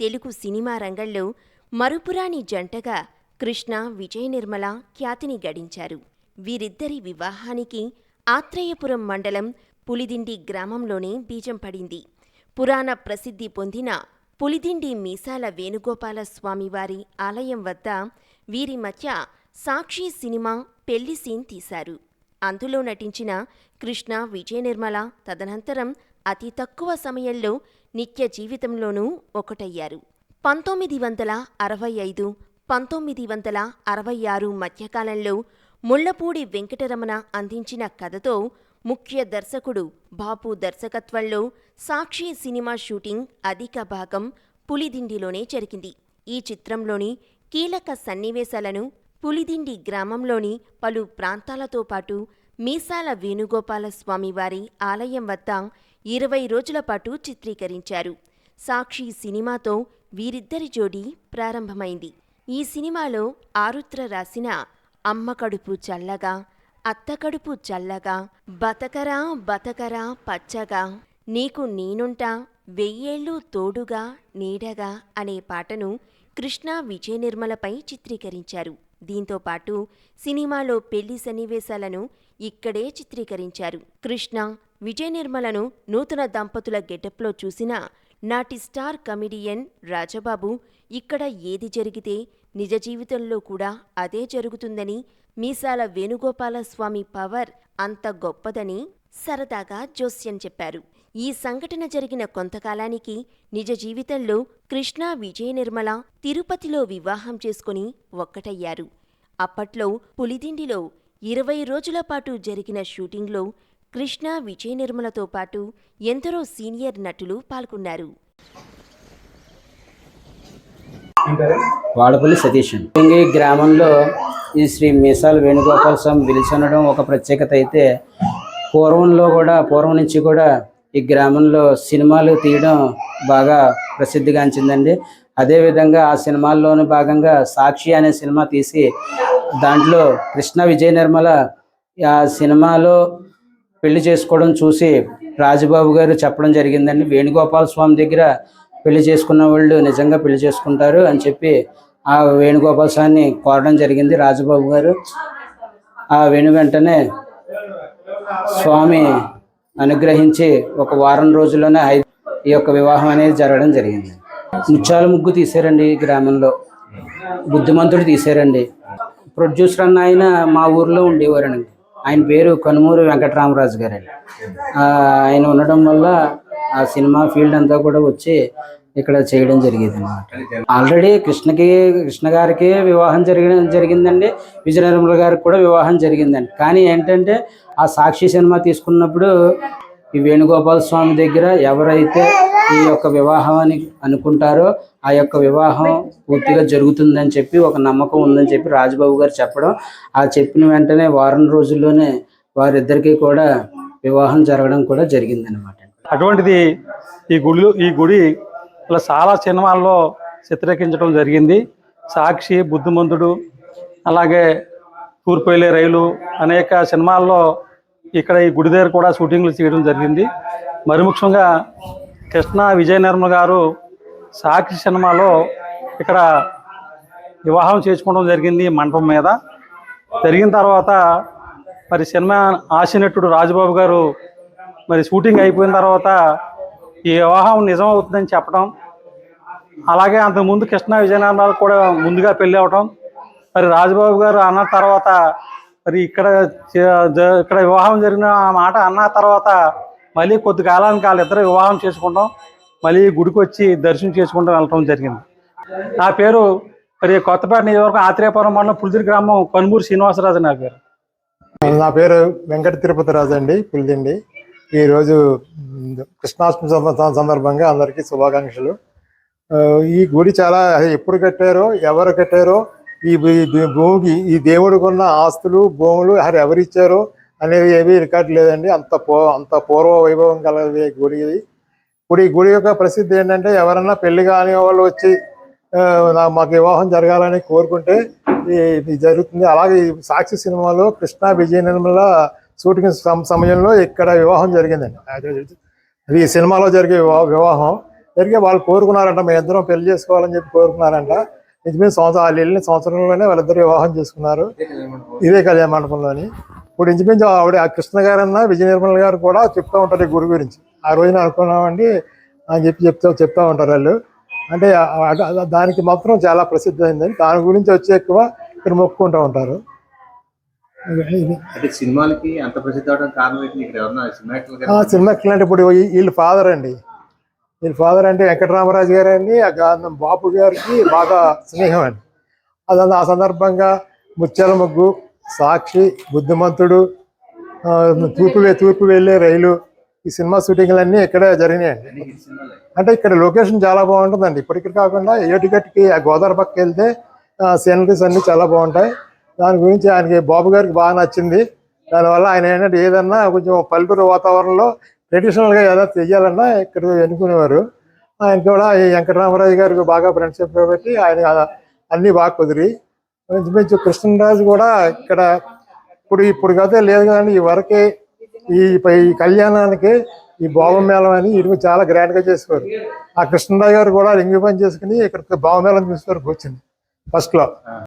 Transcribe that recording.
Telugu cinema రంగంలో మరుపురాని జంటగా కృష్ణ విజయ నిర్మల ఖ్యాతిని గడించారు. వీరిద్దరి వివాహానికి ఆత్రేయపురం మండలం పులిదిండి గ్రామంలోనే బీజం పడింది. పురాణ ప్రసిద్ధి పొందిన పులిదిండి మీసాల వేణుగోపాల స్వామివారి ఆలయం వద్ద వీరి మధ్య సాక్షి సినిమా పెళ్ళి సీన్ తీశారు. అందులో నటించిన కృష్ణ విజయ నిర్మల తదనంతరం అతి తక్కువ సమయంలో నిత్య జీవితంలోనూ ఒకటయ్యారు. పంతొమ్మిది వందల అరవై ఐదు పంతొమ్మిది వందల అరవై ఆరు మధ్యకాలంలో ముళ్ళపూడి వెంకటరమణ అందించిన కథతో ముఖ్య దర్శకుడు బాపు దర్శకత్వంలో సాక్షి సినిమా షూటింగ్ అధిక భాగం పులిదిండిలోనే జరిగింది. ఈ చిత్రంలోని కీలక సన్నివేశాలను పులిదిండి గ్రామంలోని పలు ప్రాంతాలతో పాటు మీసాల వేణుగోపాల స్వామివారి ఆలయం వద్ద ఇరవై రోజుల పాటు చిత్రీకరించారు. సాక్షి సినిమాతో వీరిద్దరి జోడీ ప్రారంభమైంది. ఈ సినిమాలో ఆరుత్ర రాసిన అమ్మ కడుపు చల్లగా అత్త కడుపు చల్లగా బతకరా బతకరా పచ్చగా నీకు నేనుంటా వెయ్యేళ్ళు తోడుగా నీడగా అనే పాటను కృష్ణ విజయ నిర్మలపై చిత్రీకరించారు. దీంతో పాటు సినిమాలో పెళ్ళి సన్నివేశాలను ఇక్కడే చిత్రీకరించారు. కృష్ణ విజయ నిర్మలను నూతన దంపతుల గెటప్లో చూసిన నాటి స్టార్ కమిడియన్ రాజబాబు ఇక్కడ ఏది జరిగితే నిజ జీవితంలో కూడా అదే జరుగుతుందని మీసాల వేణుగోపాలస్వామి పవర్ అంత గొప్పదని సరదాగా జోస్యం చెప్పారు. ఈ సంఘటన జరిగిన కొంతకాలానికి నిజ జీవితంలో కృష్ణ విజయ నిర్మల తిరుపతిలో వివాహం చేసుకుని ఒక్కటయ్యారు. అప్పట్లో పులిదిండిలో ఇరవై రోజుల పాటు జరిగిన షూటింగ్లో కృష్ణ విజయ నిర్మలతో పాటు ఎందరో సీనియర్ నటులు పాల్గొన్నారు. వాడపల్లి సతీష్ ఈ గ్రామంలో ఈ శ్రీ మీసాల వేణుగోపాల స్వామి వెలిసనడం ఒక ప్రత్యేకత అయితే పూర్వంలో కూడా పూర్వం నుంచి కూడా ఈ గ్రామంలో సినిమాలు తీయడం బాగా ప్రసిద్ధిగాంచిందండి. అదేవిధంగా ఆ సినిమాల్లోని భాగంగా సాక్షి అనే సినిమా తీసి దాంట్లో కృష్ణ విజయ నిర్మల ఆ సినిమాలో పెళ్ళి చేసుకోవడం చూసి రాజబాబు గారు చెప్పడం జరిగిందండి. వేణుగోపాల స్వామి దగ్గర పెళ్ళి చేసుకున్న వాళ్ళు నిజంగా పెళ్ళి చేసుకుంటారు అని చెప్పి ఆ వేణుగోపాల స్వామిని కోరడం జరిగింది రాజబాబు గారు. ఆ వేణు వెంటనే స్వామి అనుగ్రహించి ఒక వారం రోజుల్లోనే ఈ యొక్క వివాహం అనేది జరగడం జరిగింది. ముత్యాల ముగ్గు తీసారండి ఈ గ్రామంలో. బుద్ధిమంతుడు తీశారండి. ప్రొడ్యూసర్ అన్న ఆయన మా ఊర్లో ఉండేవారండి. ఆయన పేరు కనుమూరు వెంకటరామరాజు గారండి ఆయన ఉండడం వల్ల ఆ సినిమా ఫీల్డ్ అంతా కూడా వచ్చి ఇక్కడ చేయడం జరిగేది అనమాట ఆల్రెడీ కృష్ణకి కృష్ణ గారికి వివాహం జరిగిన జరిగిందండి. విజయ గారికి కూడా వివాహం జరిగిందండి. కానీ ఏంటంటే ఆ సాక్షి సినిమా తీసుకున్నప్పుడు ఈ వేణుగోపాల స్వామి దగ్గర ఎవరైతే ఈ యొక్క వివాహం అని అనుకుంటారో ఆ యొక్క వివాహం పూర్తిగా జరుగుతుందని చెప్పి ఒక నమ్మకం ఉందని చెప్పి రాజబాబు గారు చెప్పడం. ఆ చెప్పిన వెంటనే వారం రోజుల్లోనే వారిద్దరికీ కూడా వివాహం జరగడం కూడా జరిగిందనమాట అటువంటిది ఈ గుడి ఈ గుడి ఇలా చాలా సినిమాల్లో చిత్రీకరించడం జరిగింది. సాక్షి బుద్ధిమంతుడు అలాగే తూర్పు రైలు అనేక సినిమాల్లో ఇక్కడ ఈ గుడి దగ్గర కూడా షూటింగ్లు చేయడం జరిగింది. మరి ముఖ్యంగా కృష్ణ విజయ నిర్మల గారు సాక్షి సినిమాలో ఇక్కడ వివాహం చేసుకోవడం జరిగింది మండపం మీద. జరిగిన తర్వాత మరి సినిమా ఆశనటుడు రాజబాబు గారు మరి షూటింగ్ అయిపోయిన తర్వాత ఈ వివాహం నిజం అవుతుందని చెప్పడం అలాగే అంతకుముందు కృష్ణ విజయనగరాలు కూడా ముందుగా పెళ్ళి అవటం మరి రాజబాబు గారు అన్న తర్వాత మరి ఇక్కడ ఇక్కడ వివాహం జరిగిన మాట అన్న తర్వాత మళ్ళీ కొద్ది కాలానికి వాళ్ళిద్దరు వివాహం చేసుకుంటాం. మళ్ళీ గుడికి వచ్చి దర్శనం చేసుకుంటూ వెళ్ళటం జరిగింది. నా పేరు మరి కొత్తపేట నియోజకవర్గం ఆత్రేయపురం మండలం పులిదిరి గ్రామం కనుమూరు శ్రీనివాసరాజు నా పేరు. నా పేరు వెంకట తిరుపతి రాజు అండి పులిదిండి. ఈరోజు కృష్ణాష్టమి సందర్భంగా అందరికీ శుభాకాంక్షలు. ఈ గుడి చాలా ఎప్పుడు కట్టారో ఎవరు కట్టారో ఈ భూ- ఈ భూమికి ఈ దేవుడికి ఉన్న ఆస్తులు భూములు అది ఎవరు ఇచ్చారో అనేవి ఏవి రికార్డు లేదండి. అంత పూ అంత పూర్వ వైభవం కలది గుడి ఇది. గుడి గుడి యొక్క ప్రసిద్ధి ఏంటంటే ఎవరన్నా పెళ్ళి కాని వాళ్ళు వచ్చి నా- మాకు వివాహం జరగాలని కోరుకుంటే ఈ- ఇది జరుగుతుంది. అలాగే సాక్షి సినిమాలో కృష్ణ విజయ నిర్మల షూటింగ్ సమ- సమయంలో ఇక్కడ వివాహం జరిగిందండి. అది ఈ సినిమాలో జరిగే వివాహం జరిగే వాళ్ళు కోరుకున్నారంట మేము ఇద్దరం పెళ్ళి చేసుకోవాలని చెప్పి కోరుకున్నారంట. నిజమే సంవత్సరం వాళ్ళు వెళ్ళిన సంవత్సరంలోనే వాళ్ళిద్దరు వివాహం చేసుకున్నారు. ఇదే కళ్యాణ మండపంలోని. ఇప్పుడు ఇంచుమించు ఆవిడ ఆ కృష్ణ గారన్న విజయ నిర్మల గారు కూడా చెప్తూ ఉంటారు ఈ గుడి గురించి. ఆ రోజున అనుకున్నామండి అని చెప్పి చెప్తూ చెప్తూ ఉంటారు వాళ్ళు. అంటే దానికి మాత్రం చాలా ప్రసిద్ధి అయిందని దాని గురించి వచ్చి ఎక్కువ ఇక్కడ మొక్కుకుంటూ ఉంటారు. సినిమాలకి అంత ప్రసిద్ధి గారు అంటే ఇప్పుడు వీళ్ళ ఫాదర్ అండి. వీళ్ళ ఫాదర్ అంటే వెంకటరామరాజు గారు అండి ఆ బాపు గారికి బాగా స్నేహం అండి. అది ఆ సందర్భంగా ముత్యాల ముగ్గు సాక్షి బుద్ధిమంతుడు తూర్పు తూర్పు వెళ్ళే రైలు ఈ సినిమా షూటింగ్లన్నీ ఇక్కడే జరిగినాయండి. అంటే ఇక్కడ లొకేషన్ చాలా బాగుంటుందండి. ఇప్పటికి కాకుండా ఏటిగట్టుకి ఆ గోదావరి పక్క వెళ్తే సీనరీస్ అన్ని చాలా బాగుంటాయి. దాని గురించి ఆయనకి బాబు గారికి బాగా నచ్చింది. దానివల్ల ఆయన ఏంటంటే ఏదన్నా కొంచెం పల్లెటూరు వాతావరణంలో ట్రెడిషనల్గా ఎలా చెయ్యాలన్నా ఇక్కడ ఎన్నుకునేవారు. ఆయన కూడా ఈ వెంకటరామరాజు గారికి బాగా ఫ్రెండ్షిప్ కాబట్టి ఆయన అన్నీ బాగా కుదిరి. ఇంచుమించు కృష్ణరాజు కూడా ఇక్కడ ఇప్పుడు ఇప్పుడు కదే లేదు కానీ ఈ వరకే ఈ పై- ఈ కళ్యాణానికి ఈ బావమేళం అని ఇటు చాలా గ్రాండ్గా చేసేవారు. చేసుకోరు ఆ కృష్ణరాజు గారు కూడా లింగి పని చేసుకుని ఇక్కడ బావమేళం మేళం చూసుకోరు కూర్చుని ఫస్ట్లో